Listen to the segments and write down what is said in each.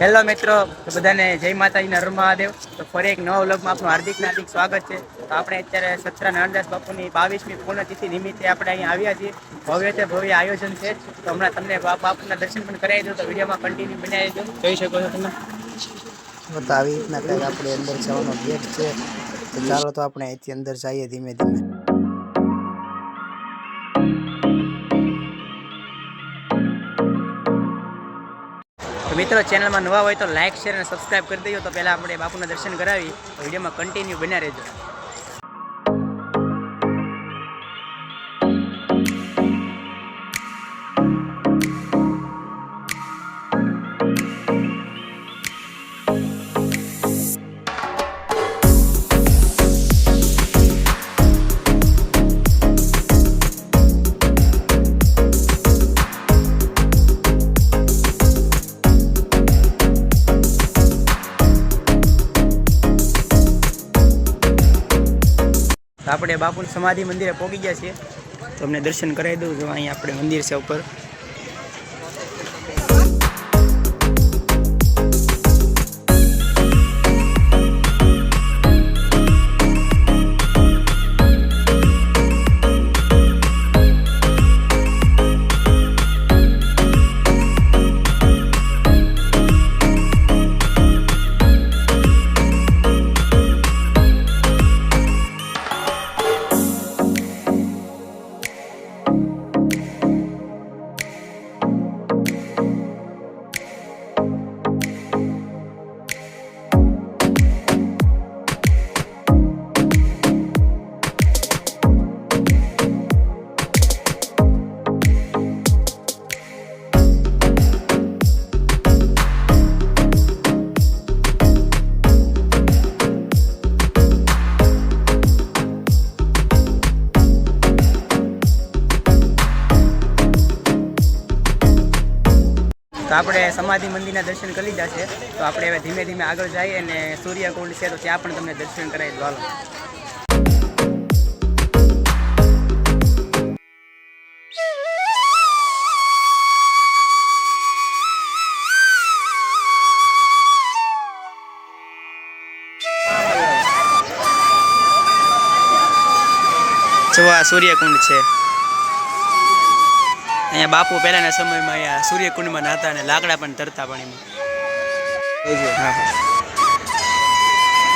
Hello મિત્રો બધાને જય માતાજીના નર મહાદેવ. તો ફરી એક નવા વ્લોગમાં આપનું હાર્દિક હાર્દિક સ્વાગત છે. તો આપણે અત્યારે સત્રા નારાયણદાસ બાપુની બાવીસમી પૂર્ણતિથિ નિમિત્તે આપણે અહીંયા આવ્યા છીએ. ભવ્ય તે ભવ્ય આયોજન છે. તો હમણાં તમને બાપુના દર્શન પણ કરાવી દઉં તો વિડીયોમાં કન્ટિન્યુ બનાવી દો જોઈ શકો છો તમે. તો આવી રીતના કંઈક આપણે અંદર જવાનો ગેટ છે. તો ચાલો તો આપણે અહીંથી અંદર જઈએ ધીમે ધીમે. મિત્રો ચેનલમાં નવા હોય તો લાઇક શેર અને સબસ્ક્રાઇબ કરી દેજો. તો પહેલાં આપણે બાપુના દર્શન કરાવી વિડીયોમાં કન્ટિન્યુ બન્યા રહેજો. આપણે બાપુ સમાધિ મંદિરે પહોંચી ગયા છીએ. તો અમને દર્શન કરાવી દઉં જો અહીંયા આપણે મંદિર છે ઉપર. તો આપણે સમાધિ મંદિરના દર્શન કરી લીધા છે. તો આપણે હવે ધીમે ધીમે આગળ જઈએ અને સૂર્યકુંડ છે તો ત્યાં પણ તમને દર્શન કરાવી દો જો સૂર્યકુંડ છે. અહીંયા બાપુ પહેલાના સમયમાં અહીંયા સૂર્યકુંડમાં નાતા અને લાકડા પણ તરતા પાણીમાં. હા હા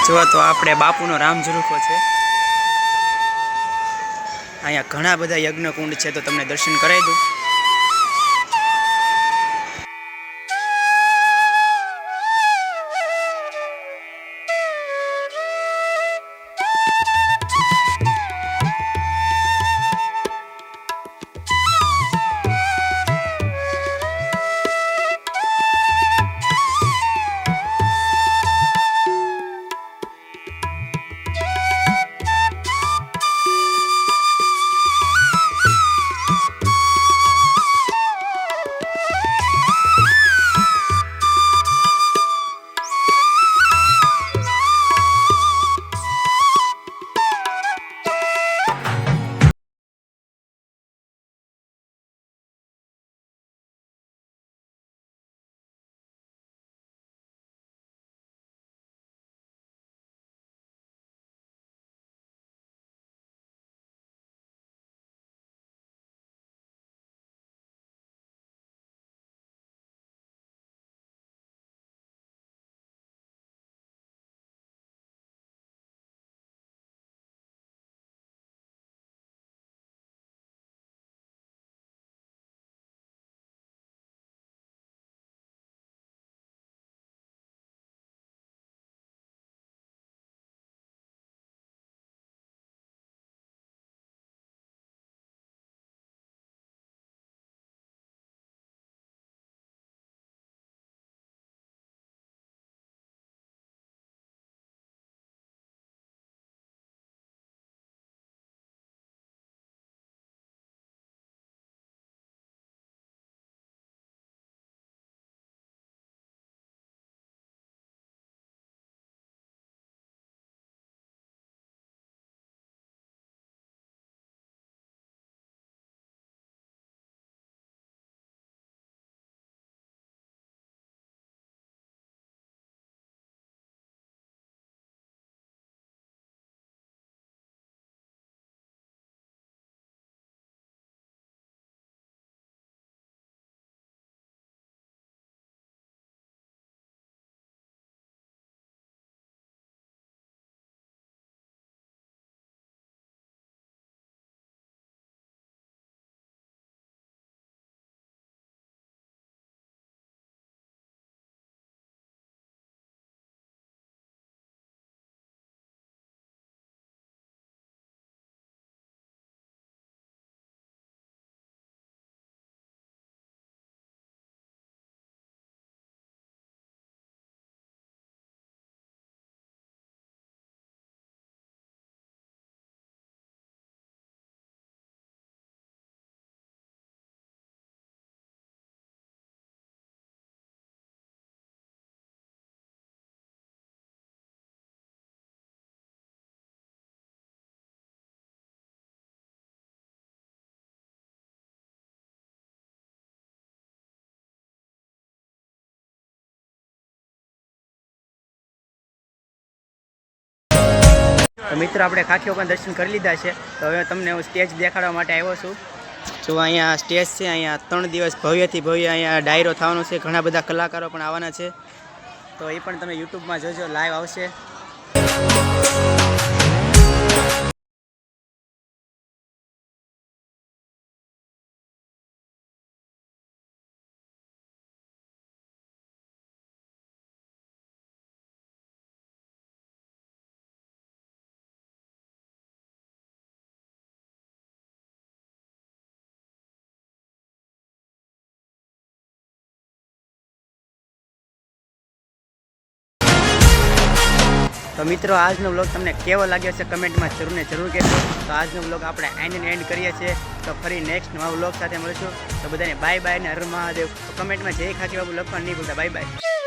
જો તો આપણે બાપુનો રામ ઝરૂખો છે. અહીંયા ઘણા બધા યજ્ઞકુંડ છે, તો તમને દર્શન કરાવી દઉં. તો મિત્રો, આપણે ખાખીઓ દર્શન કરી લીધા છે. તો હવે તમને હું સ્ટેજ દેખાડવા માટે આવ્યો છું. જો અહીંયા સ્ટેજ છે, અહીંયા ત્રણ દિવસ ભવ્યથી ભવ્ય અહીંયા ડાયરો થવાનો છે. ઘણા બધા કલાકારો પણ આવવાના છે. તો એ પણ તમે યુટ્યુબમાં જોજો, લાઈવ આવશે. તો મિત્રો, આજનો બ્લોગ તમને કેવો લાગ્યો છે કમેન્ટમાં જરૂર ને જરૂર કહેશો તો આજનો બ્લોગ આપણે એન્ડ એન્ડ કરીએ છીએ. તો ફરી નેક્સ્ટ નવા બ્લોગ સાથે મળીશું. તો બધાને બાય બાય ને હર મહાદેવ. કમેન્ટમાં જય ખાકી બાબુ લખવાનું નહીં ભૂલતા. Bye bye